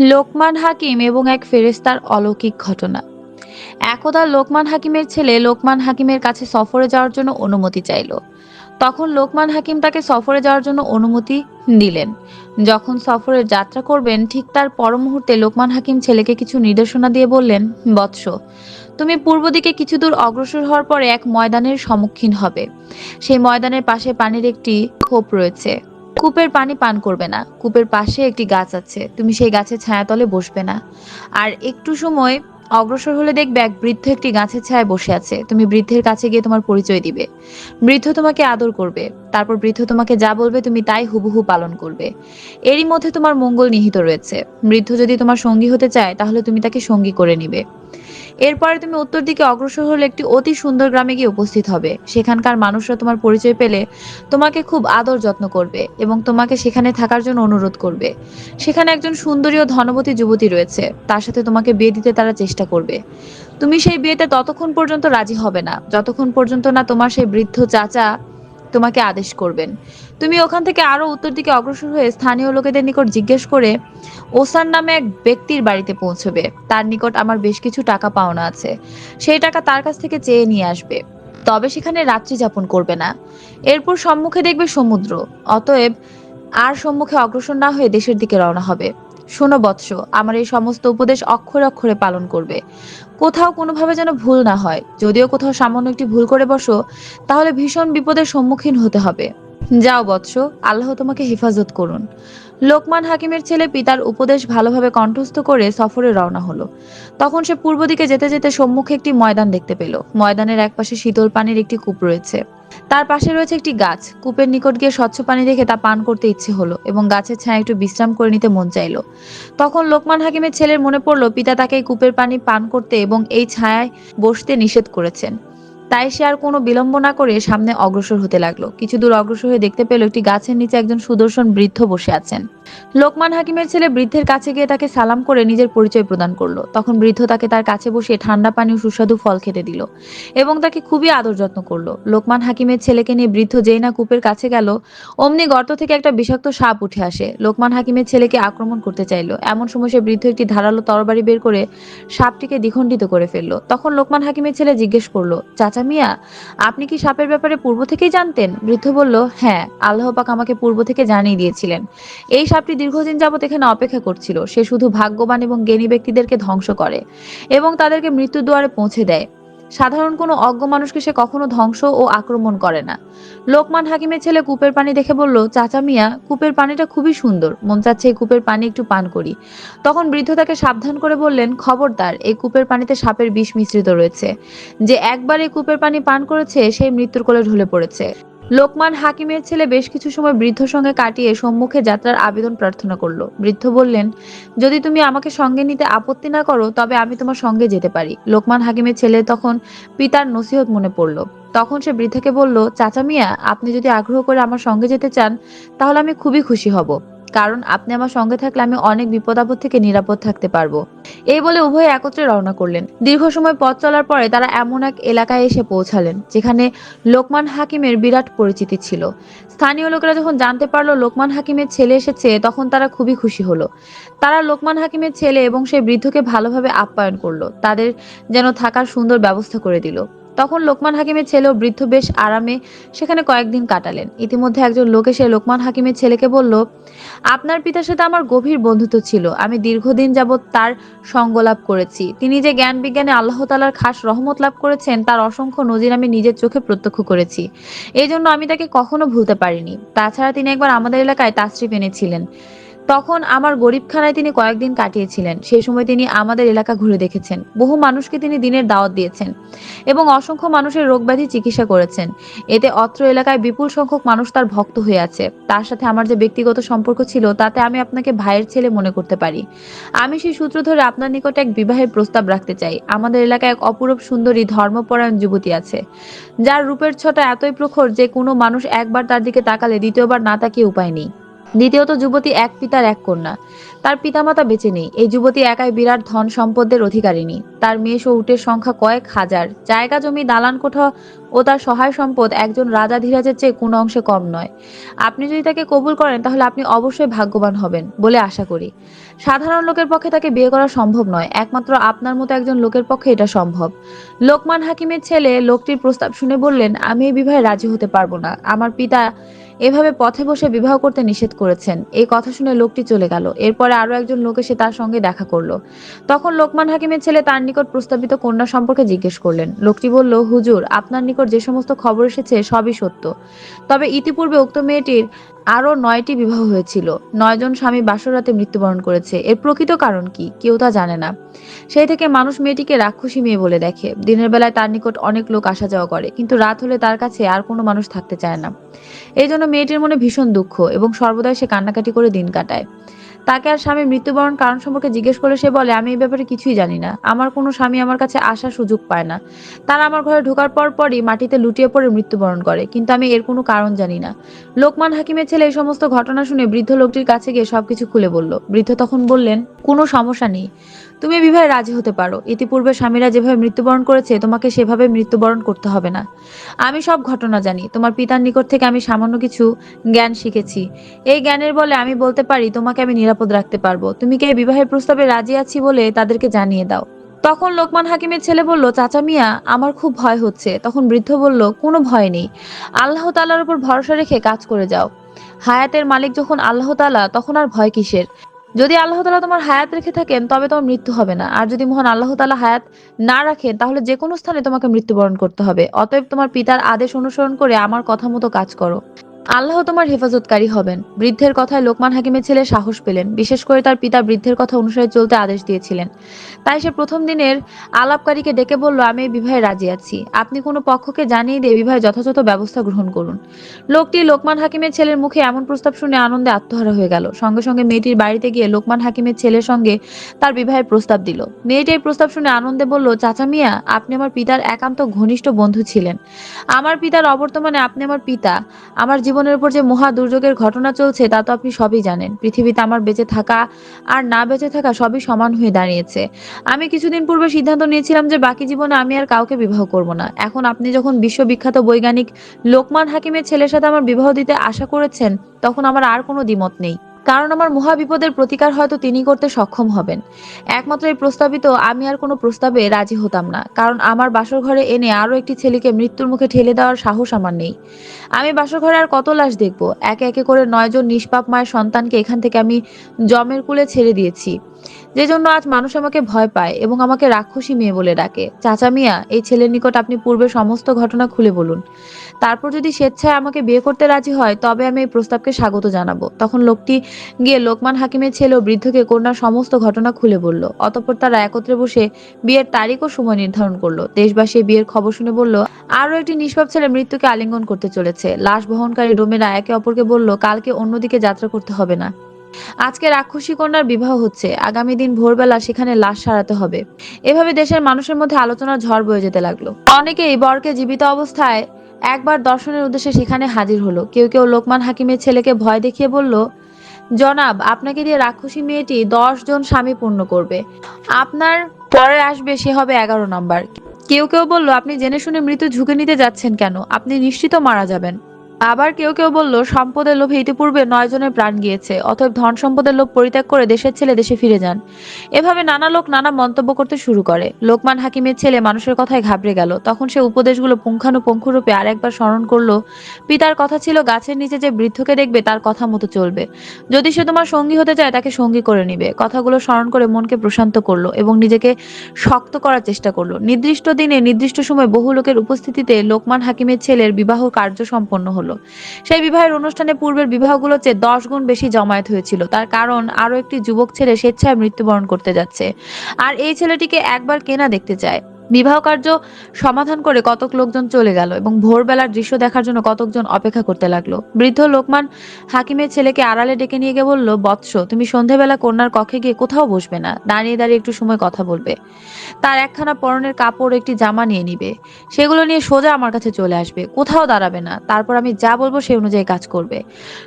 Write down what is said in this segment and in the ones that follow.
লোকমান হাকিম এবং এক ফেরেস্তার অলৌকিক ঘটনা। একদা লোকমান হাকিমের ছেলে লোকমান হাকিমের কাছে সফরে যাওয়ার জন্য অনুমতি চাইল। তখন লোকমান হাকিম তাকে সফরে যাওয়ার জন্য অনুমতি দিলেন। যখন সফরে যাত্রা করবেন, ঠিক তার পর মুহূর্তে লোকমান হাকিম ছেলেকে কিছু নির্দেশনা দিয়ে বললেন, বৎস, তুমি পূর্ব দিকে কিছু দূর অগ্রসর হওয়ার পরে এক ময়দানের সম্মুখীন হবে। সেই ময়দানের পাশে পানির একটি খোপ রয়েছে। কূপের পানি পান করবে না। কূপের পাশে একটি গাছ আছে। তুমি সেই গাছের ছায়াতলে বসবে না। আর একটু সময় অগ্রসর হলে দেখবে এক বৃদ্ধ একটি গাছের ছায়ায় বসে আছে। তুমি বৃদ্ধের কাছে গিয়ে তোমার পরিচয় দিবে। বৃদ্ধ তোমাকে আদর করবে। তারপর বৃদ্ধ তোমাকে যা বলবে তুমি তাই হুবহু পালন করবে। এরই মধ্যে তোমার মঙ্গল নিহিত রয়েছে। বৃদ্ধ যদি তোমার সঙ্গী হতে চায়, তাহলে তুমি তাকে সঙ্গী করে নিবে। এরপরে তুমি উত্তর দিকে অগ্রসর হলে একটি অতি সুন্দর গ্রামে গিয়ে উপস্থিত হবে। সেখানকার মানুষরা তোমার পরিচয় পেলে তোমাকে খুব আদর যত্ন করবে এবং তোমাকে সেখানে থাকার জন্য অনুরোধ করবে। সেখানে একজন সুন্দরী ও ধনবতী যুবতী রয়েছে। তার সাথে তোমাকে বিয়ে দিতে তারা চেষ্টা করবে। তুমি সেই বিয়েতে ততক্ষণ পর্যন্ত রাজি হবে না। যতক্ষণ পর্যন্ত না তোমার সেই বৃদ্ধ চাচা তোমাকে আদেশ করবেন। তুমি ওখান থেকে আরও উত্তর দিকে অগ্রসর হয়ে স্থানীয় লোকেদের নিকট জিজ্ঞেস করে ওসান নামে এক ব্যক্তির বাড়িতে পৌঁছবে। তার নিকট আমার বেশ কিছু টাকা পাওনা আছে। সেই টাকা তার কাছ থেকে চেয়ে নিয়ে আসবে। তবে সেখানে রাত্রি যাপন করবে না। এরপর সম্মুখে দেখবে সমুদ্র। অতএব আর সম্মুখে অগ্রসর না হয়ে দেশের দিকে রওনা হবে। শোনো বৎস, আমার এই সমস্ত উপদেশ অক্ষরে অক্ষরে পালন করবে। কোথাও কোনোভাবে যেন ভুল না হয়। যদিও কোথাও সামান্য একটি ভুল করে বসো, তাহলে ভীষণ বিপদের সম্মুখীন হতে হবে। যাও বৎস, আল্লাহ তোমাকে হেফাজত করুন। লোকমান হাকিমের ছেলে পিতার উপদেশ ভালোভাবে কণ্ঠস্থ করে সফরে রওনা হলো। তখন সে পূর্ব দিকে যেতে যেতে সম্মুখে একটি ময়দান দেখতে পেল। ময়দানের একপাশে শীতল পানির একটি কূপ রয়েছে। তার পাশে রয়েছে একটি গাছ। কূপের নিকট গিয়ে স্বচ্ছ পানি দেখে তা পান করতে ইচ্ছে হলো এবং গাছের ছায়া একটু বিশ্রাম করে নিতে মন চাইলো। তখন লোকমান হাকিমের ছেলের মনে পড়ল, পিতা তাকে কূপের পানি পান করতে এবং এই ছায়ায় বসতে নিষেধ করেছেন। তাই সে আর কোনো বিলম্ব না করে সামনে অগ্রসর হতে লাগল। কিছু দূর অগ্রসর হয়ে দেখতে পেল একটি গাছের নিচে একজন সুদর্শন বৃদ্ধ বসে আছেন। লোকমান হাকিমের ছেলে বৃদ্ধের কাছে গিয়ে তাকে সালাম করে নিজের পরিচয় প্রদান করল। তখন বৃদ্ধ তাকে তার কাছে বসিয়ে ঠান্ডা পানি ও সুস্বাদু ফল খেতে দিল এবং তাকে খুবই আদর যত্ন করল। লোকমান হাকিমের ছেলেকে নিয়ে বৃদ্ধ যেই না কূপের কাছে গেল, অমনি গর্ত থেকে একটা বিষাক্ত সাপ উঠে আসে। লোকমান হাকিমের ছেলেকে আক্রমণ করতে চাইলো। এমন সময় সে বৃদ্ধ একটি ধারালো তরবারি বের করে সাপটিকে দ্বিখণ্ডিত করে ফেলল। তখন লোকমান হাকিমের ছেলে জিজ্ঞেস করল, চাচা মিয়া, আপনি কি সাপের ব্যাপারে পূর্ব থেকেই জানতেন? বৃদ্ধ বলল হ্যাঁ আল্লাহ পাক আমাকে পূর্ব থেকে জানিয়ে দিয়েছিলেন। এই সাপটি দীর্ঘদিন যাবত এখানে অপেক্ষা করছিল। সে শুধু ভাগ্যবান এবং জ্ঞানী ব্যক্তিদেরকে ধ্বংস করে এবং তাদেরকে মৃত্যুর দুয়ারে পৌঁছে দেয়। সাধারণ কোনো অজ্ঞ মানুষকে সে কখনো ধ্বংস ও আক্রমণ করে না। লোকমান হাকিমের ছেলে কূপের পানি দেখে বলল, চাচা মিয়া, কূপের পানিটা খুবই সুন্দর। মন চাচ্ছে এই কূপের পানি একটু পান করি। তখন বৃদ্ধ তাকে সাবধান করে বললেন, খবরদার, এই কূপের পানিতে সাপের বিষ মিশ্রিত রয়েছে। যে একবার এই কূপের পানি পান করেছে, সেই মৃত্যুর কোলে ঢলে পড়েছে। লোকমান হাকিমের ছেলে বেশ কিছু সময় বৃদ্ধ সঙ্গে কাটিয়ে সম্মুখে যাত্রার আবেদন প্রার্থনা করল। বৃদ্ধ বললেন, যদি তুমি আমাকে সঙ্গে নিতে আপত্তি না করো, তবে আমি তোমার সঙ্গে যেতে পারি। লোকমান হাকিমের ছেলে তখন পিতার নসিহত মনে পড়ল। তখন সে বৃদ্ধাকে বলল, চাচা মিয়া, আপনি যদি আগ্রহ করে আমার সঙ্গে যেতে চান, তাহলে আমি খুবই খুশি হব। কারণ আপনি আমার সঙ্গে থাকলে আমি অনেক বিপদ আপদ থেকে নিরাপদ থাকতে পারব। এই বলে উভয়ে একত্রে রওনা করলেন। দীর্ঘ সময় পথ চলার পরে তারা এমন এক এলাকায় এসে পৌঁছালেন, যেখানে লোকমান হাকিমের বিরাট পরিচিতি ছিল। স্থানীয় লোকেরা যখন জানতে পারল লোকমান হাকিমের ছেলে এসেছে, তখন তারা খুবই খুশি হলো। তারা লোকমান হাকিমের ছেলে এবং সেই বৃদ্ধকে ভালোভাবে আপ্যায়ন করল, তাদের যেন থাকার সুন্দর ব্যবস্থা করে দিল। তখন লোকমান হাকিমের ছেলে ও বৃদ্ধ বেশ আরামে সেখানে কয়েকদিন কাটালেন। ইতিমধ্যে একজন লোক এসে লোকমান হাকিমের ছেলেকে বলল, আপনার পিতার সাথে আমার গভীর বন্ধুত্ব ছিল। আমি দীর্ঘদিন যাবৎ তার সঙ্গ লাভ করেছি। তিনি যে জ্ঞান বিজ্ঞানে আল্লাহ তালার খাস রহমত লাভ করেছেন, তার অসংখ্য নজির আমি নিজের চোখে প্রত্যক্ষ করেছি। এই জন্য আমি তাকে কখনো ভুলতে পারিনি। তাছাড়া তিনি একবার আমাদের এলাকায় তাশরিফ এনেছিলেন। তখন আমার গরিবখানায় তিনি কয়েকদিন কাটিয়েছিলেন। সেই সময় তিনি আমাদের এলাকা ঘুরে দেখেছেন। বহু মানুষকে তিনি দিনের দাওয়াত দিয়েছেন এবং অসংখ্য মানুষের রোগব্যাধি চিকিৎসা করেছেন। এতে অত্র এলাকায় বিপুল সংখ্যক মানুষ তার ভক্ত হয়ে আছে। তার সাথে আমার যে ব্যক্তিগত সম্পর্ক ছিল, তাতে আমি আপনাকে ভাইয়ের ছেলে মনে করতে পারি। আমি সেই সূত্র ধরে আপনার নিকটে এক বিবাহের প্রস্তাব রাখতে চাই। আমাদের এলাকায় এক অপূরব সুন্দরী ধর্মপরায়ণ যুবতী আছে। যার রূপের ছটা এতই প্রখর যে কোনো মানুষ একবার তার দিকে তাকালে দ্বিতীয়বার না তাকিয়ে উপায় নেই। দ্বিতীয়ত, যুবতী এক পিতার এক কন্যা। তার পিতামাতা বেঁচে নেই। এই যুবতী একাই বিরাট ধন সম্পদের অধিকারিণী। তার মেষ ও উটের সংখ্যা কয়েক হাজার। জায়গা জমি, দালান কোঠা ও তার সহায় সম্পদ একজন রাজা ধীরাজের চেয়ে কোনো অংশে কম নয়। আপনি যদি তাকে কবুল করেন, তাহলে আপনি অবশ্যই ভাগ্যবান হবেন বলে আশা করি। সাধারণ লোকের পক্ষে তাকে বিয়ে করা সম্ভব নয়। একমাত্র আপনার মতো একজন লোকের পক্ষে এটা সম্ভব। লোকমান হাকিমের ছেলে লোকটির প্রস্তাব শুনে বললেন, আমি এই বিবাহে রাজি হতে পারব না। আমার পিতা এভাবে পথে বসে বিবাহ করতে নিষেধ করেছেন। এই কথা শুনে লোকটি চলে গেল। এরপরে আরও একজন লোক এসে তার সঙ্গে দেখা করল। তখন লোকমান হাকিমের ছেলে তার নিকট প্রস্তাবিত কন্যা সম্পর্কে জিজ্ঞেস করলেন। লোকটি বলল, হুজুর, আপনার নিকট যে সমস্ত খবর এসেছে সবই সত্য। তবে ইতিপূর্বে উক্ত মেয়েটির আরও নয়টি বিবাহ হয়েছিল। নয়জন স্বামী বাসরাতে মৃত্যুবরণ করেছে। এর প্রকৃত কারণ কি? কেউ তা জানে না। সেই থেকে মানুষ মেয়েটিকে রাক্ষসী মেয়ে বলে দেখে। দিনের বেলায় তার নিকট অনেক লোক আসা যাওয়া করে, কিন্তু রাত হলে তার কাছে আর কোনো মানুষ থাকতে চায় না। এই জন্য মেয়েটির মনে ভীষণ দুঃখ এবং সর্বদাই সে কান্নাকাটি করে দিন কাটায়। তাকে আর স্বামীর মৃত্যুবরণ কারণ সম্পর্কে জিজ্ঞেস করলে সে বলে, আমি এই ব্যাপারে কিছুই জানি না। আমার কোনো স্বামী আমার কাছে আসার সুযোগ পায় না। তারা আমার ঘরে ঢোকার পর পরই মাটিতে লুটিয়ে পড়ে মৃত্যুবরণ করে, কিন্তু আমি এর কোনো কারণ জানি না। লোকমান হাকিমের ছেলে এই সমস্ত ঘটনা শুনে বৃদ্ধ লোকটির কাছে গিয়ে সবকিছু খুলে বলল। বৃদ্ধ তখন বললেন, কোনো সমস্যা নেই। তুমি বিবাহে রাজি হতে পারো। ইতিপূর্বে স্বামীরা যেভাবে মৃত্যুবরণ করেছে, তোমাকে সেভাবে মৃত্যুবরণ করতে হবে না। আমি সব ঘটনা জানি। তোমার পিতার নিকট থেকে আমি সামান্য কিছু জ্ঞান শিখেছি। এই জ্ঞানের বলে আমি বলতে পারি, তোমাকে আমি নিরাপদ রাখতে পারব। তুমি কি বিবাহের প্রস্তাবে রাজি আছি বলে তাদেরকে জানিয়ে দাও? তখন লোকমান হাকিমের ছেলে বলল, চাচা মিয়া, আমার খুব ভয় হচ্ছে। তখন বৃদ্ধ বলল, কোনো ভয় নেই। আল্লাহ তালার উপর ভরসা রেখে কাজ করে যাও। হায়াতের মালিক যখন আল্লাহ তালা তখন আর ভয় কিসের? যদি আল্লাহ তালা তোমার হায়াত রেখে থাকেন, তবে তোমার মৃত্যু হবে না। আর যদি মহান আল্লাহ তালা হায়াত না রাখেন, তাহলে যে কোনো স্থানে তোমাকে মৃত্যুবরণ করতে হবে। অতএব তোমার পিতার আদেশ অনুসরণ করে আমার কথা মতো কাজ করো। আল্লাহ তোমার হেফাজতকারী হবেন। বৃদ্ধের কথায় লোকমান হাকিমের ছেলে সাহস পেলেন। বিশেষ করে তার পিতা বৃদ্ধের কথা অনুসারে চলতে আদেশ দিয়েছিলেন। তাই সে প্রথম দিনের আলাপকারীকে ডেকে বলল, আমি এই বিবাহে রাজি আছি। আপনি কোনো পক্ষকে জানিয়ে দিয়ে বিবাহে যথাযথ ব্যবস্থা গ্রহণ করুন। লোকটি লোকমান হাকিমের ছেলের মুখে এমন প্রস্তাব শুনে আনন্দে আত্মহারা হয়ে গেল। সঙ্গে সঙ্গে মেয়েটির বাড়িতে গিয়ে লোকমান হাকিমের ছেলের সঙ্গে তার বিবাহের প্রস্তাব দিল। মেয়েটি এই প্রস্তাব শুনে আনন্দে বলল, চাচা মিয়া, আপনি আমার পিতার একান্ত ঘনিষ্ঠ বন্ধু ছিলেন। আমার পিতার অবর্তমানে আপনি আমার পিতা। আমার জীবনের উপর যে মহা দুর্যোগের ঘটনা চলছে, তা তো আপনি সবই জানেন। পৃথিবীতে আমার বেঁচে থাকা আর না বেঁচে থাকা সবই সমান হয়ে দাঁড়িয়েছে। আমি কিছুদিন পূর্বে সিদ্ধান্ত নিয়েছিলাম যে বাকি জীবনে আমি আর কাউকে বিবাহ করব না। এখন আপনি যখন বিশ্ববিখ্যাত বৈজ্ঞানিক লোকমান হাকিমের ছেলের সাথে আমার বিবাহ দিতে আশা করেছেন, তখন আমার আর কোনো দ্বিমত নেই। কারণ আমার মহাবিপদের প্রতিকার হয়তো তিনি করতে সক্ষম হবেন। একমাত্র এই প্রস্তাবিত আমি আর কোনো প্রস্তাবে রাজি হতাম না, কারণ আমার বাসর ঘরে এনে আরও একটি ছেলেকে মৃত্যুর মুখে ঠেলে দেওয়ার সাহস আমার নেই। আমি বাসর ঘরে আর কত লাশ দেখব? একে একে করে নয়জন নিষ্পাপ মায়ের সন্তানকে এখান থেকে আমি জমের কুলে ছেড়ে দিয়েছি। যে জন্য আজ মানুষ আমাকে ভয় পায় এবং আমাকে রাক্ষসী মেয়ে বলে ডাকে। চাচা মিয়া, এই ছেলের নিকট আপনি পূর্বে সমস্ত ঘটনা খুলে বলুন। তারপর যদি স্বেচ্ছায় আমাকে বিয়ে করতে রাজি হয়, তবে আমি এই প্রস্তাবকে স্বাগত জানাব। তখন লোকটি গিয়ে লোকমান হাকিমের ছেলে বৃদ্ধকে কন্যার সমস্ত ঘটনা খুলে বলল। অতঃপর তারা একত্রে বসে বিয়ের তারিখ ও সময় নির্ধারণ করল। দেশবাসী বিয়ের খবর শুনে বলল আরও একটি নিষ্পাপ ছেলে মৃত্যুকে আলিঙ্গন করতে চলেছে। লাশ বহনকারী ডোমেরা একে অপরকে বলল, কালকে অন্যদিকে যাত্রা করতে হবে না। আজকে রাক্ষসী কন্যার বিবাহ হচ্ছে। আগামী দিন ভোরবেলা সেখানে লাশ সারাতে হবে। এভাবে দেশের মানুষের মধ্যে আলোচনার ঝড় বয়ে যেতে লাগল। অনেকেই বরকে জীবিত অবস্থায় একবার দর্শনের উদ্দেশ্যে সেখানে হাজির হলো। কেউ কেউ লোকমান হাকিমের ছেলেকে ভয় দেখিয়ে বলল, জনাব, আপনাকে দিয়ে রাক্ষসী মেয়েটি দশ জন স্বামী পূর্ণ করবে। আপনার পরে আসবে, সে হবে এগারো নম্বর। কেউ কেউ বলল, আপনি জেনে শুনে মৃত্যু ঝুঁকে নিতে যাচ্ছেন কেন? আপনি নিশ্চিত মারা যাবেন। আবার কেউ কেউ বলল, সম্পদের লোভে ইতিপূর্বে নয় জনের প্রাণ গিয়েছে, অতএব ধন সম্পদের লোভ পরিত্যাগ করে দেশের ছেলে দেশে ফিরে যান। এভাবে নানা লোক নানা মন্তব্য করতে শুরু করে। লোকমান হাকিমের ছেলে মানুষের কথায় ঘাবড়ে গেল। তখন সে উপদেশগুলো পুঙ্খানুপুঙ্খরূপে আরেকবার স্মরণ করল। পিতার কথা ছিল, গাছের নিচে যে বৃদ্ধকে দেখবে তার কথা মতো চলবে। যদি সে তোমার সঙ্গী হতে চায়, তাকে সঙ্গী করে নিবে। কথাগুলো স্মরণ করে মনকে প্রশান্ত করল এবং নিজেকে শক্ত করার চেষ্টা করল। নির্দিষ্ট দিনে, নির্দিষ্ট সময় বহু লোকের উপস্থিতিতে লোকমান হাকিমের ছেলের বিবাহ কার্য সম্পন্ন হলো। সেই বিবাহের অনুষ্ঠানে পূর্বের বিবাহগুলোতে চেয়ে দশ গুণ বেশি জমায়েত হয়েছিল। তার কারণ, আরও একটি যুবক ছেলে স্বেচ্ছায় মৃত্যুবরণ করতে যাচ্ছে। আর এই ছেলেটিকে একবার কেনা দেখতে চায়। বিবাহ কার্য সমাধান করে কতক লোকজন চলে গেল এবং ভোরবেলার দৃশ্য দেখার জন্য কতকজন অপেক্ষা করতে লাগল। বৃদ্ধ লোকমান হাকিমের ছেলেকে আড়ালে ডেকে নিয়ে গিয়ে বলল, বৎস, তুমি সন্ধেবেলা কন্যার কক্ষে গিয়ে কোথাও বসবে না। দাঁড়িয়ে দাঁড়িয়ে একটু সময় কথা বলবে। তার একখানা পরনের কাপড়, একটি জামা নিয়ে নিবে। সেগুলো নিয়ে সোজা আমার কাছে চলে আসবে। কোথাও দাঁড়াবে না। তারপর আমি যা বলব সেই অনুযায়ী কাজ করবে।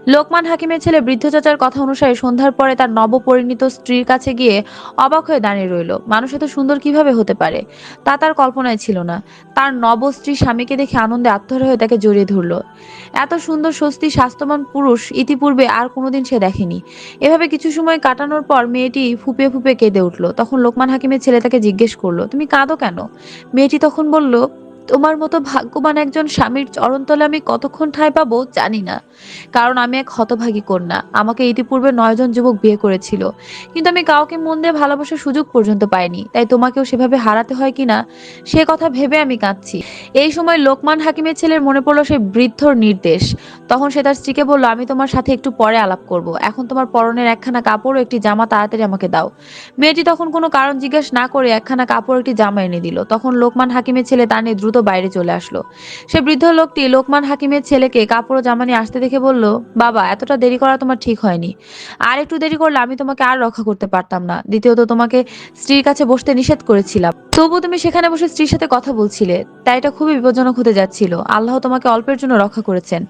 লোকমান হাকিমের ছেলে বৃদ্ধ চাচার কথা অনুসারে সন্ধ্যার পরে তার নবপরিণীত স্ত্রীর কাছে গিয়ে অবাক হয়ে দাঁড়িয়ে রইল। মানুষ এত সুন্দর কীভাবে হতে পারে? তা তার কল্পনায় ছিল না। তার নব স্ত্রী স্বামীকে দেখে আনন্দে আত্মহারা হয়ে তাকে জড়িয়ে ধরল। এত সুন্দর, স্বস্তি, স্বাস্থ্যবান পুরুষ ইতিপূর্বে আর কোনোদিন সে দেখেনি। এভাবে কিছু সময় কাটানোর পর মেয়েটি ফুপে ফুপে কেঁদে উঠল। তখন লোকমান হাকিমের ছেলে তাকে জিজ্ঞেস করল, তুমি কাঁদো কেন? মেয়েটি তখন বলল তোমার মতো ভাগ্যবান একজন স্বামীর চরণতলে আমি কতক্ষণ ঠাঁই পাবো জানি না। কারণ আমি এক হতভাগী কন্যা। আমাকে ইতিপূর্বে নয়জন যুবক বিয়ে করেছিল। কিন্তু আমি কাউকে মন দিয়ে ভালোবাসার সুযোগ পর্যন্ত পাইনি। তাই তোমাকেও সেভাবে হারাতে হয় কিনা সে কথা ভেবে আমি কাঁদছি। এই সময় লোকমান হাকিমের ছেলের মনে পড়ল সে বৃদ্ধর নির্দেশ। তখন সে তার স্ত্রীকে বলল, আমি তোমার সাথে একটু পরে আলাপ করব। এখন তোমার পরনের একখানা কাপড় ও একটি জামা তাড়াতাড়ি আমাকে দাও। মেয়েটি তখন কোনো কারণ জিজ্ঞেস না করে একখানা কাপড় একটি জামা এনে দিল। তখন লোকমান হাকিমের ছেলে তা নিয়ে দ্রুত বাইরে চলে আসলো। সে বৃদ্ধ লোকটি লোকমান হাকিমের ছেলেকে কাপড় ও জামা নিয়ে আসতে দেখে বলল, বাবা, এতটা দেরি করা তোমার ঠিক হয়নি। আর একটু দেরি করলে আমি তোমাকে আর রক্ষা করতে পারতাম না। দ্বিতীয়ত, তোমাকে স্ত্রীর কাছে বসতে নিষেধ করেছিলাম। তবু তুমি সেখানে বসে স্ত্রীর সাথে কথা বলছিলে, তাই এটা খুবই বিপজ্জনক হতে যাচ্ছিল। আল্লাহ তোমাকে অল্পের জন্য রক্ষা করেছেন।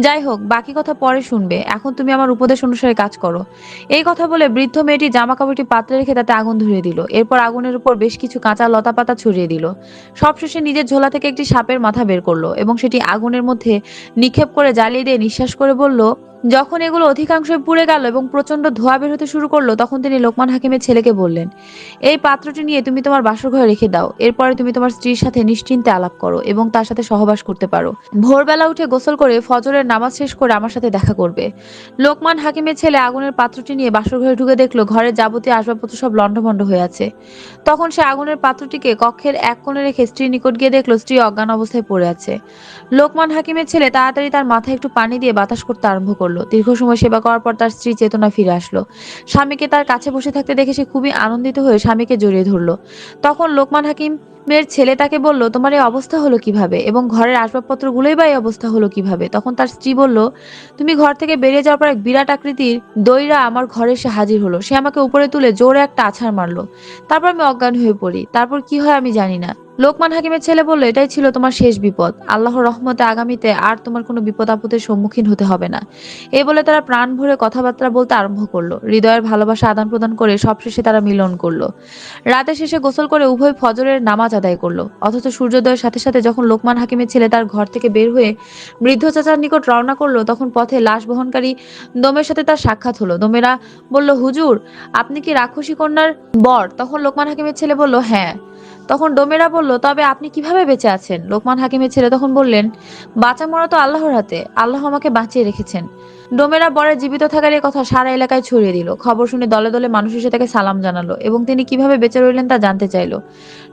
যাই হোক, বাকি কথা পরে শুনবে। এখন তুমি আমার উপদেশ অনুসারে কাজ করো। এই কথা বলে বৃদ্ধ মেয়েটি জামা কাপড়টি পাত্রে রেখে তাতে আগুন ধরিয়ে দিল। এরপর আগুনের উপর বেশ কিছু কাঁচা লতা পাতা ছড়িয়ে দিল। সবশেষে নিজের ঝোলা থেকে একটি সাপের মাথা বের করল এবং সেটি আগুনের মধ্যে নিক্ষেপ করে জ্বালিয়ে দিয়ে নিঃশ্বাস করে বলল যখন এগুলো অধিকাংশ পুড়ে গেল এবং প্রচণ্ড ধোয়া বের হতে শুরু করল, তখন তিনি লোকমান হাকিমের ছেলেকে বললেন, এই পাত্রটি নিয়ে তুমি তোমার বাসর ঘরে রেখে দাও। এরপরে তুমি তোমার স্ত্রীর সাথে নিশ্চিন্তে আলাপ করো এবং তার সাথে সহবাস করতে পারো। ভোরবেলা উঠে গোসল করে ফজরের নামাজ শেষ করে আমার সাথে দেখা করবে। লোকমান হাকিমের ছেলে আগুনের পাত্রটি নিয়ে বাসর ঘরে ঢুকে দেখল, ঘরের যাবতীয় আসবাবপত্র সব লণ্ডভণ্ড হয়ে আছে। তখন সে আগুনের পাত্রটিকে কক্ষের এক কোণে রেখে স্ত্রীর নিকট গিয়ে দেখল, স্ত্রী অজ্ঞান অবস্থায় পড়ে আছে। লোকমান হাকিমের ছেলে তাড়াতাড়ি তার মাথায় একটু পানি দিয়ে বাতাস করতে আরম্ভ করল। দীর্ঘ সময় সেবা করার পর তার স্ত্রী চেতনা ফিরে আসলো। স্বামীকে তার কাছে বসে থাকতে দেখে সে খুবই আনন্দিত হয়ে স্বামীকে জড়িয়ে ধরলো। তখন লোকমান হাকিম মেয়ের ছেলে তাকে বলল, তোমার এই অবস্থা হলো কীভাবে? এবং ঘরের আসবাবপত্রগুলোই বা এই অবস্থা হলো কীভাবে? তখন তার স্ত্রী বলল, তুমি ঘর থেকে বেরিয়ে যাওয়ার পর এক বিরাট আকৃতির দইরা আমার ঘরে এসে হাজির হলো। সে আমাকে উপরে তুলে জোরে একটা আছাড় মারলো। তারপর আমি অজ্ঞান হয়ে পড়ি। তারপর কি হয় আমি জানি না। লোকমান হাকিমের ছেলে বলল, এটাই ছিল তোমার শেষ বিপদ। আল্লাহর রহমতে আগামীতে আর তোমার কোনো বিপদ আপদের সম্মুখীন হতে হবে না। এই বলে তারা প্রাণ ভরে কথাবার্তা বলতে আরম্ভ করল। হৃদয়ের ভালোবাসা আদান প্রদান করে সবশেষে তারা মিলন করল। রাতে শেষে গোসল করে উভয় ফজরের নামাজ আদায় করল। অথচ সূর্যোদয়ের সাথে সাথে যখন লোকমান হাকিমের ছেলে তার ঘর থেকে বের হয়ে বৃদ্ধ চাচার নিকট রওনা করল, তখন পথে লাশ বহনকারী দমের সাথে তার সাক্ষাৎ হলো। দমেরা বলল, হুজুর, আপনি কি রাক্ষসী কন্যার বর? তখন লোকমান হাকিমের ছেলে বলল হ্যাঁ। তখন ডোমেরা বলল, তবে আপনি কীভাবে বেঁচে আছেন? লোকমান হাকিমের ছেলে তখন বললেন বাঁচা মরা তো আল্লাহর হাতে। আল্লাহ আমাকে বাঁচিয়ে রেখেছেন। ডোমেরা বরের জীবিত থাকার এই কথা সারা এলাকায় ছড়িয়ে দিল। খবর শুনে দলে দলে মানুষ এসে তাকে সালাম জানালো এবং তিনি কীভাবে বেঁচে রইলেন তা জানতে চাইলো।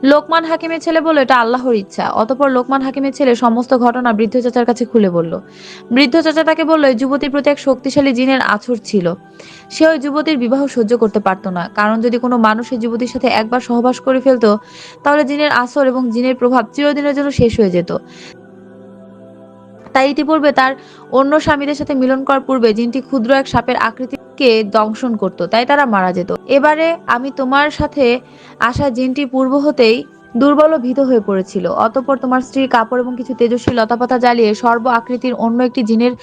লোকমান হাকিমের ছেলে বলল এটা আল্লাহর ইচ্ছা। অতপর লোকমান হাকিমের ছেলে সমস্ত ঘটনা বৃদ্ধ চাচার কাছে খুলে বলল। বৃদ্ধ চাচা তাকে বলল, এই যুবতীর প্রতি এক শক্তিশালী জিনের আছর ছিল। সে ওই যুবতীর বিবাহ সহ্য করতে পারতো না। কারণ যদি কোনো মানুষ এই যুবতীর সাথে একবার সহবাস করে ফেলতো, তাহলে জিনের আসর এবং জিনের প্রভাব চিরদিনের জন্য শেষ হয়ে যেত। তাই ইতিপূর্বে তার অন্য স্বামীদের সাথে মিলন করার পূর্বে জিনটি ক্ষুদ্র এক সাপের আকৃতিকে দংশন করত, তাই তারা মারা যেত। এবারে আমি তোমার সাথে আসা জিনটি পূর্ব হতেই দুর্বল ও ভীত হয়ে পড়েছিল। অতঃপর তোমার স্ত্রীর কাপড় এবং কিছু তেজস্বী লতাপাতা জ্বালিয়ে সর্ব আকৃতির অন্য একটি জিনের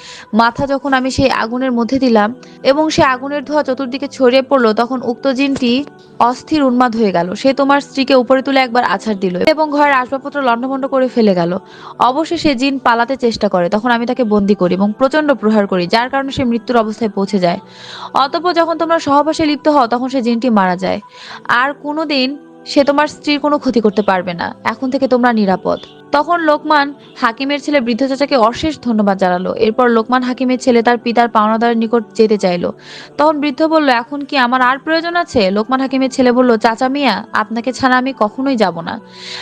মাথা যখন আমি সেই আগুনের মধ্যে দিলাম এবং সে আগুনের ধোঁয়া চতুর্দিকে ছড়িয়ে পড়ল, তখন উক্ত জিনটি অস্থির উন্মাদ হয়ে গেল। সে তোমার স্ত্রীকে উপরে তুলে একবার আছাড় দিল এবং ঘরের আসবাবপত্র লণ্ডভণ্ড করে ফেলে গেল। অবশেষে জিন পালাতে চেষ্টা করে, তখন আমি তাকে বন্দি করি এবং প্রচণ্ড প্রহার করি, যার কারণে সে মৃত্যুর অবস্থায় পৌঁছে যায়। অতঃপর যখন তোমরা সহবাসে লিপ্ত হও, তখন সে জিনটি মারা যায়। আর কোনোদিন সে তোমার স্ত্রীর কোনো ক্ষতি করতে পারবে না। এখন থেকে তোমরা নিরাপদ। তখন লোকমান হাকিমের ছেলে বৃদ্ধ চাচাকে অশেষ ধন্যবাদ জানালো। এরপর লোকমান হাকিমের ছেলে তার পিতার পাওনাদারের নিকট যেতে চাইলো। তখন বৃদ্ধ বলল, এখন কি আমার আর প্রয়োজন আছে? লোকমান হাকিমের ছেলে বলল, চাচা মিয়া, আপনাকে ছাড়া আমি কখনোই যাব না।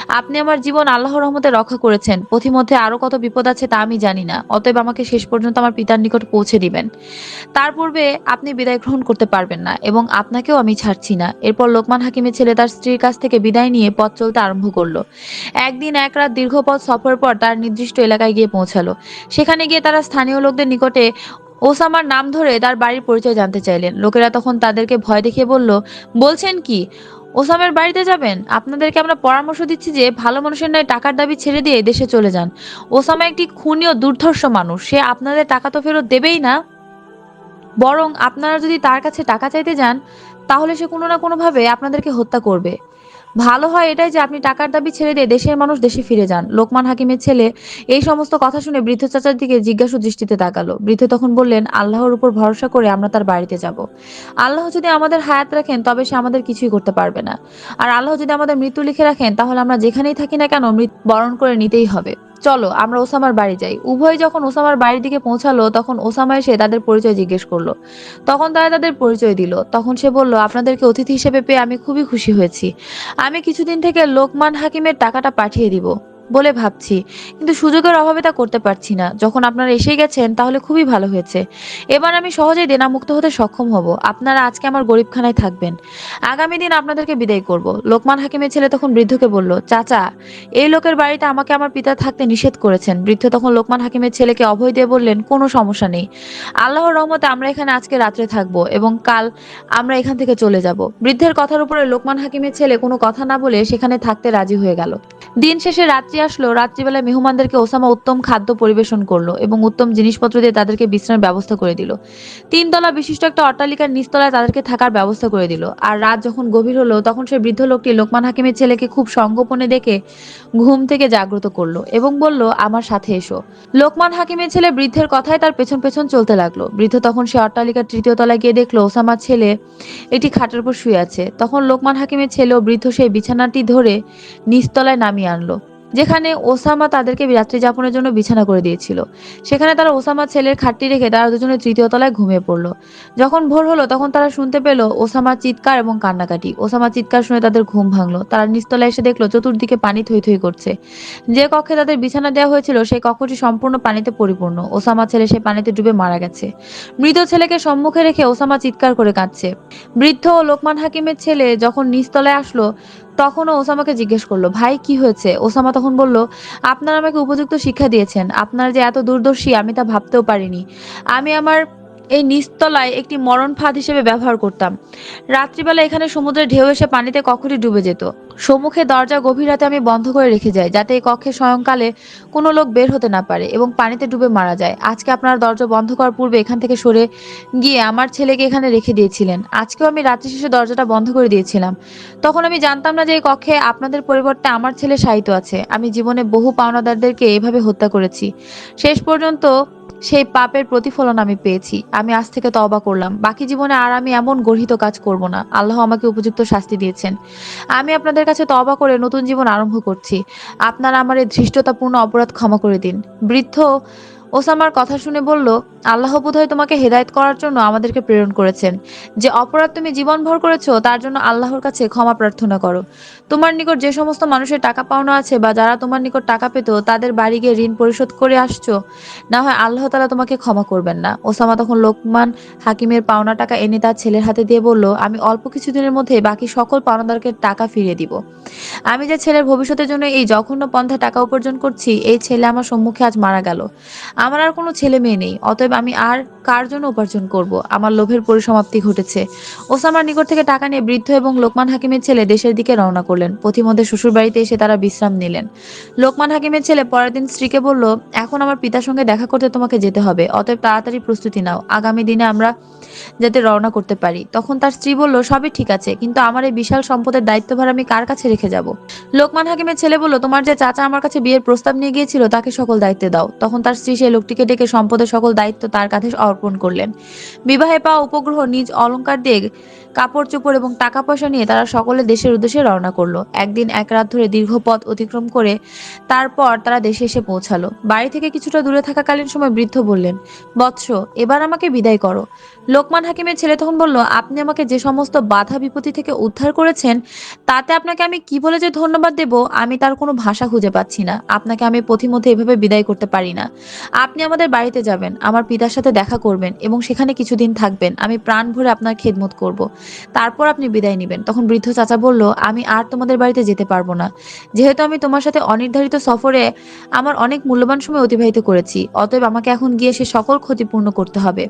আপনি আমার জীবন আল্লাহর রহমতে রক্ষা করেছেন। পথিমধ্যে আরও কত বিপদ আছে তা আমি জানি না। অতএব আমাকে শেষ পর্যন্ত আমার পিতার নিকট পৌঁছে দিবেন। তার পূর্বে আপনি বিদায় গ্রহণ করতে পারবেন না এবং আপনাকেও আমি ছাড়ছি না। এরপর লোকমান হাকিমের ছেলে তার স্ত্রীর কাছ থেকে বিদায় নিয়ে পথ চলতে আরম্ভ করল। একদিন এক রাত দীর্ঘ পথ সফর পর তার নির্দিষ্ট এলাকায় গিয়ে পৌঁছালো। সেখানে গিয়ে তারা স্থানীয় লোকদের নিকটে ওসামার নাম ধরে তার বাড়ির পরিচয় জানতে চাইলেন। লোকেরা তখন তাদেরকে ভয় দেখিয়ে বলল, বলছেন কি, ওসামের বাড়িতে যাবেন? আপনাদেরকে আমরা পরামর্শ দিচ্ছি যে ভালো মানুষের নয় টাকার দাবি ছেড়ে দিয়ে দেশে চলে যান। ওসামা একটি খুনি ও দুর্ধর্ষ মানুষ, সে আপনাদের টাকা তো ফেরত দেবেই না। বরং আপনারা যদি তার কাছে টাকা চাইতে যান, তাহলে সে কোনো না কোনোভাবে আপনাদেরকে হত্যা করবে। ভালো হয় এটাই যে আপনি টাকার দাবি ছেড়ে দিয়ে দেশের মানুষ দেশে ফিরে যান। লোকমান হাকিমের ছেলে এই সমস্ত কথা শুনে বৃদ্ধ চাচার দিকে জিজ্ঞাসু দৃষ্টিতে তাকালো। বৃদ্ধ তখন বললেন, আল্লাহর উপর ভরসা করে আমরা তার বাড়িতে যাব। আল্লাহ যদি আমাদের হায়াত রাখেন, তবে সে আমাদের কিছুই করতে পারবে না। আর আল্লাহ যদি আমাদের মৃত্যু লিখে রাখেন, তাহলে আমরা যেখানেই থাকি না কেন বরণ করে নিতেই হবে। চলো, আমরা ওসামার বাড়ি যাই। উভয় যখন ওসামার বাড়ির দিকে পৌঁছালো, তখন ওসামা এসে তাদের পরিচয় জিজ্ঞেস করল। তখন তারা তাদের পরিচয় দিল। তখন সে বলল, আপনাদেরকে অতিথি হিসেবে পেয়ে আমি খুবই খুশি হয়েছি। আমি কিছুদিন থেকে লোকমান হাকিমের টাকাটা পাঠিয়ে দিব। বলে ভাবছি। কিন্তু সুযোগের অভাবে তা করতে পারছি না। যখন আপনারা এসে গেছেন, তাহলে খুবই ভালো হয়েছে। এবার আমি সহজেই দেনামুক্ত হতে সক্ষম হব। আপনারা আজকে আমার গরিবখানায় থাকবেন। আগামী দিন আপনাদেরকে বিদায় করব। লোকমান হাকিমের ছেলে তখন বৃদ্ধকে বলল, চাচা, এই লোকের বাড়িতে আমাকে আমার পিতা থাকতে নিষেধ করেছেন। বৃদ্ধ তখন লোকমান হাকিমের ছেলেকে অভয় দিয়ে বললেন, কোনো সমস্যা নেই। আল্লাহর রহমতে আমরা এখানে আজকে রাত্রে থাকব এবং কাল আমরা এখান থেকে চলে যাব। বৃদ্ধের কথার উপরে লোকমান হাকিমের ছেলে কোনো কথা না বলে সেখানে থাকতে রাজি হয়ে গেল। দিন শেষে রাত্রি আসলো, রাত্রিবেলায় মেহমানদেরকে ওসামা উত্তম খাদ্য পরিবেশন করল এবং উত্তম জিনিসপত্র দিয়ে তাদেরকে বিশ্রামের ব্যবস্থা করে দিল। তিনতলা বিশিষ্ট একটা অট্টালিকার নিচতলায় তাদেরকে থাকার ব্যবস্থা করে দিল। আর রাত যখন গভীর হলো, তখন সেই বৃদ্ধ লোকটি লোকমান হাকিমের ছেলেকে খুব সঙ্গোপনে দেখে ঘুম থেকে জাগ্রত করল এবং বলল, আমার সাথে এসো। লোকমান হাকিমের ছেলে বৃদ্ধের কথায় তার পেছন পেছন চলতে লাগল। বৃদ্ধ তখন সে অট্টালিকার তৃতীয় তলায় গিয়ে দেখল, ওসামার ছেলে একটি খাটের উপর শুয়ে আছে। তখন লোকমান হাকিমের ছেলে ও বৃদ্ধ সেই বিছানাটি ধরে নিচতলায় নামিয়ে আনলো, যেখানে ওসামা তাদেরকে রাত্রি যাপনের জন্য বিছানা করে দিয়েছিল। সেখানে তারা ওসামা ছেলের খাটটি রেখে তারা দুজনে তৃতীয় তলায় ঘুমিয়ে পড়ল। যখন ভোর হলো, তখন তারা শুনতে পেল ওসামার চিৎকার এবং কান্নাকাটি। ওসামার চিৎকার শুনে তাদের ঘুম ভাঙলো। তারা নিচতলায় এসে দেখল, চতুর্দিকে পানি থই থই করছে। যে কক্ষে তাদের বিছানা দেওয়া হয়েছিল, সেই কক্ষটি সম্পূর্ণ পানিতে পরিপূর্ণ। ওসামা ছেলে সেই পানিতে ডুবে মারা গেছে। মৃত ছেলেকে সম্মুখে রেখে ওসামা চিৎকার করে কাঁদছে। বৃদ্ধ লোকমান হাকিমের ছেলে যখন নিচতলায় আসলো তখনও ওসামাকে জিজ্ঞেস করল, ভাই, কি হয়েছে? ওসামা তখন বলল, আপনারা আমাকে উপযুক্ত শিক্ষা দিয়েছেন। আপনার যে এত দূরদর্শী আমি তা ভাবতেও পারিনি। আমি আমার এই নিচতলায় একটি মরণ ফাঁদ হিসেবে ব্যবহার করতাম। রাত্রিবেলা এখানে সমুদ্রের ঢেউ এসে পানিতে কক্ষটি ডুবে যেত। সম্মুখে দরজা গভীর রাতে আমি বন্ধ করে রেখে যাই, যাতে এই কক্ষে স্বয়ংকালে কোনো লোক বের হতে না পারে এবং পানিতে ডুবে মারা যায়। আজকে আপনার দরজা বন্ধ করার পূর্বে এখান থেকে সরে গিয়ে আমার ছেলেকে এখানে রেখে দিয়েছিলেন। আজকেও আমি রাত্রি শেষে দরজাটা বন্ধ করে দিয়েছিলাম। তখন আমি জানতাম না যে এই কক্ষে আপনাদের পরিবর্তে আমার ছেলে সাহিত্য আছে। আমি জীবনে বহু পাওনাদারদেরকে এভাবে হত্যা করেছি। শেষ পর্যন্ত সেই পাপের প্রতিফলন আমি পেয়েছি। আমি আজ থেকে তওবা করলাম। বাকি জীবনে আর আমি এমন গর্হিত কাজ করব না। আল্লাহ আমাকে উপযুক্ত শাস্তি দিয়েছেন। আমি আপনাদের কাছে তবা করে নতুন জীবন আরম্ভ করছি। আপনারা আমার এই ধৃষ্টতাপূর্ণ অপরাধ ক্ষমা করে দিন। বৃদ্ধ ওসামার কথা শুনে বলল, আল্লাহ বোধহয় তোমাকে হেদায়েত করার জন্য আমাদেরকে প্রেরণ করেছেন। যে অপরাধ তুমি জীবনভর করেছ, তার জন্য আল্লাহর কাছে ক্ষমা প্রার্থনা করো। তোমার নিকট যে সমস্ত মানুষের টাকা পাওনা আছে বা যারা তোমার নিকট টাকা পেত, তাদের বাড়ি গিয়ে ঋণ পরিশোধ করে আসছো। না হয় আল্লাহ তালা তোমাকে ক্ষমা করবেন না। ওসামা তখন লোকমান হাকিমের পাওনা টাকা এনে তার ছেলের হাতে দিয়ে বলল, আমি অল্প কিছুদিনের মধ্যে বাকি সকল পাওনাদারকে টাকা ফিরিয়ে দিব। আমি যে ছেলের ভবিষ্যতের জন্য এই জঘন্য পন্থা টাকা উপার্জন করছি, এই ছেলে আমার সম্মুখে আজ মারা গেল। আমার আর কোনো ছেলে মেয়ে নেই, অতএব আমি আর কার জন্য উপার্জন করব? আমার লোভের পরিসমাপ্তি ঘটেছে। ওসামার নিকট থেকে টাকা নিয়ে বৃদ্ধ এবং লোকমান হাকিমের ছেলে দেশের দিকে রওনা করলেন। পথিমধ্যে শ্বশুর বাড়িতে এসে তারা বিশ্রাম নিলেন। লোকমান হাকিমের ছেলে পরের দিন স্ত্রীকে বলল, এখন আমার পিতার সঙ্গে দেখা করতে তোমাকে যেতে হবে, অতএব তাড়াতাড়ি প্রস্তুতি নাও। আগামী দিনে আমরা যাতে রওনা করতে পারি। তখন তার স্ত্রী বলল, সবই ঠিক আছে, কিন্তু আমার এই বিশাল সম্পদের দায়িত্বভার আমি কার কাছে রেখে যাব? লোকমান হাকিমের ছেলে বলল, তোমার যে চাচা আমার কাছে বিয়ের প্রস্তাব নিয়ে গিয়েছিল, তাকে সকল দায়িত্ব দাও। তখন তার স্ত্রী সেই লোকটিকে ডেকে সম্পদের সকল দায়িত্ব তার কাঁধে অর্পণ করলেন। বিবাহে পাওয়া উপগ্রহ নিজ অলংকার দিয়ে কাপড় চোপড় এবং টাকা পয়সা নিয়ে তারা সকলে দেশের উদ্দেশ্যে রওনা করল। একদিন এক রাত ধরে দীর্ঘ পথ অতিক্রম করে তারপর তারা দেশে এসে পৌঁছালো। বাড়ি থেকে কিছুটা দূরে থাকাকালীন সময় বৃদ্ধ বললেন, বৎস, এবার আমাকে বিদায় করো। লোকমান হাকিমের ছেলে তখন বলল, আপনি আমাকে যে সমস্ত বাধা বিপত্তি থেকে উদ্ধার করেছেন, তাতে আপনাকে আমি কি বলে যে ধন্যবাদ দেব, আমি তার কোনো ভাষা খুঁজে পাচ্ছি না। আপনাকে আমি পথিমধ্যে এভাবে বিদায় করতে পারি না। আপনি আমাদের বাড়িতে যাবেন, আমার পিতার সাথে দেখা করবেন এবং সেখানে কিছুদিন থাকবেন। আমি প্রাণ ভরে আপনার খেদমত করব। তারপর আপনি বিদায় নেবেন। তখন বৃদ্ধ চাচা বলল, আমি আর তোমাদের বাড়িতে যেতে পারব না। যেহেতু আমি তোমার সাথে অনির্ধারিত সফরে আমার অনেক মূল্যবান সময় অতিবাহিত করেছি, অতএব আমাকে এখন গিয়ে সে সকল ক্ষতিপূর্ণ করতে হবে।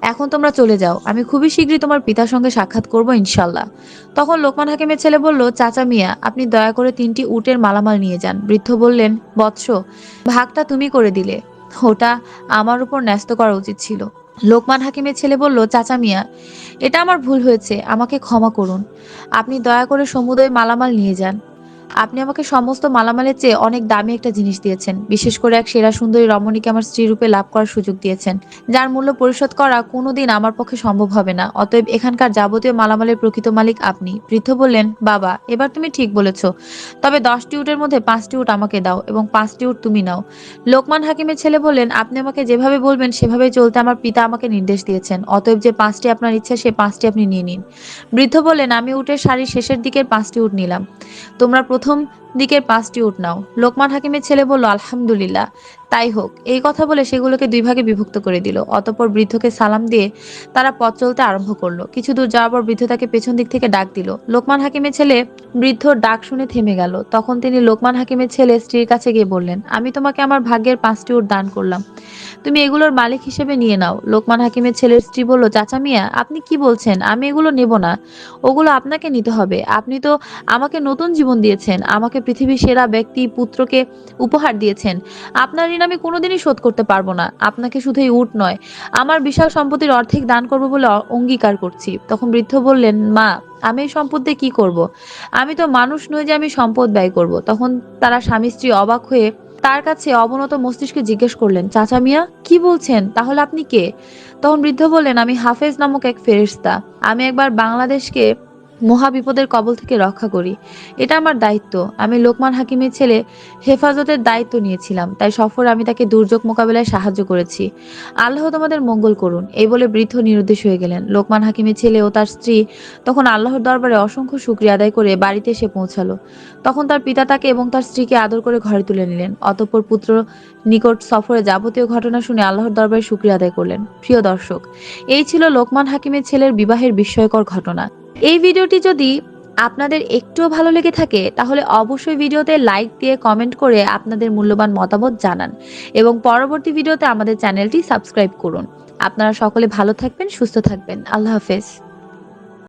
এখন তোমরা চলে যাও। আমি খুবই শীঘ্রই তোমার পিতার সঙ্গে সাক্ষাৎ করব, ইনশাল্লাহ। তখন লোকমান হাকিমের ছেলে বলল, চাচা মিয়া, আপনি দয়া করে তিনটি উটের মালামাল নিয়ে যান। বৃদ্ধ বললেন, বৎস, ভাগটা তুমি করে দিলে। ওটা আমার উপর ন্যস্ত করা উচিত ছিল। লোকমান হাকিমের ছেলে বলল, চাচা মিয়া, এটা আমার ভুল হয়েছে, আমাকে ক্ষমা করুন। আপনি দয়া করে সমুদয় মালামাল নিয়ে যান। আপনি আমাকে সমস্ত মালামালের চেয়ে অনেক দামি একটা জিনিস দিয়েছেন। বিশেষ করে এক সেরা সুন্দরী রমণীকে আমার স্ত্রী রূপে লাভ করার সুযোগ দিয়েছেন। যার মূল্য পরিশোধ করা কোনোদিন আমার পক্ষে সম্ভব হবে না। অতএব এখানকার যাবতীয় মালামালের প্রকৃত মালিক আপনি। বৃদ্ধ বললেন, বাবা, এবার তুমি ঠিক বলেছ। তবে দশটি উটের মধ্যে পাঁচটি উট আমাকে দাও এবং পাঁচটি উট তুমি নাও। লোকমান হাকিমের ছেলে বললেন, আপনি আমাকে যেভাবে বলবেন সেভাবে চলতে আমার পিতা আমাকে নির্দেশ দিয়েছেন। অতএব যে পাঁচটি আপনার ইচ্ছা, সে পাঁচটি আপনি নিয়ে নিন। বৃদ্ধ বললেন, আমি উটের শাড়ির শেষের দিকের পাঁচটি উট নিলাম। তোমরা প্রথম দিকের পাঁচটি উট নাও। লোকমান হাকিমের ছেলে বলল আলহামদুলিল্লাহ। তাই হোক, এই কথা বলে সেগুলোকে দুই ভাগে বিভক্ত করে দিল। অতঃপর বৃদ্ধকে সালাম দিয়ে তারা পথ চলতে আরম্ভ করল। কিছু দূর যাওয়ার পর বৃদ্ধ তাকে পেছন দিক থেকে ডাক দিল। লোকমান হাকিমের ছেলে বৃদ্ধর ডাক শুনে থেমে গেল। তখন তিনি লোকমান হাকিমের ছেলে স্ত্রীর কাছে গিয়ে বললেন, আমি তোমাকে আমার ভাগ্যের পাঁচটি উট দান করলাম। তুমি এগুলোর মালিক হিসেবে নিয়ে নাও। লোকমান হাকিমের ছেলের স্ত্রী বলল, চাচা মিয়া, আপনি কি বলছেন? আমি এগুলো নেব না। ওগুলো আপনাকে নিতে হবে। আপনি তো আমাকে নতুন জীবন দিয়েছেন। আমাকে পৃথিবীর সেরা ব্যক্তি, পুত্রকে উপহার দিয়েছেন। আপনার ঋণ আমি কোনোদিনই শোধ করতে পারব না। আপনাকে শুধু এই উট নয়, আমার বিশাল সম্পত্তির অর্ধেক দান করব বলে অঙ্গীকার করছি। তখন বৃদ্ধ বললেন, মা, আমি এই সম্পদ দিয়ে কি করব। আমি তো মানুষ নই যে আমি সম্পদ ব্যয় করব। তখন তারা স্বামী স্ত্রী অবাক হয়ে তার কাছে অবনত মস্তিষ্কে জিজ্ঞেস করলেন, চাচা মিয়া, কি বলছেন? তাহলে আপনি কে? তখন বৃদ্ধ বললেন, আমি হাফেজ নামক এক ফেরিস্তা আমি একবার বাংলাদেশকে মহা বিপদের কবল থেকে রক্ষা করি। এটা আমার দায়িত্ব। আমি লোকমান হাকিমের ছেলে, হেফাজতের দায়িত্ব নিয়েছিলাম, তাই সফর আমি তাকে দুর্যোগ মোকাবেলায় সাহায্য করেছি। আল্লাহ তোমাদের মঙ্গল করুন, এই বলে বৃদ্ধ নিরুদ্দেশ হয়ে গেলেন। লোকমান হাকিমের ছেলে ও তার স্ত্রী তখন আল্লাহর দরবারে অসংখ্য শুক্রিয়া আদায় করে বাড়িতে এসে পৌঁছালো। তখন তার পিতা তাকে এবং তার স্ত্রীকে আদর করে ঘরে তুলে নিলেন। অতঃপর পুত্র নিকট সফরে যাবতীয় ঘটনা শুনে আল্লাহর দরবারে শুক্রিয়া আদায় করলেন। প্রিয় দর্শক, এই ছিল লোকমান হাকিমের ছেলের বিবাহের বিস্ময়কর ঘটনা। এই ভিডিওটি যদি আপনাদের একটুও ভালো লেগে থাকে, তাহলে অবশ্যই ভিডিওতে লাইক দিয়ে কমেন্ট করে আপনাদের মূল্যবান মতামত জানান এবং পরবর্তী ভিডিওতে আমাদের চ্যানেলটি সাবস্ক্রাইব করুন। আপনারা সকলে ভালো থাকবেন, সুস্থ থাকবেন। আল্লাহ হাফেজ।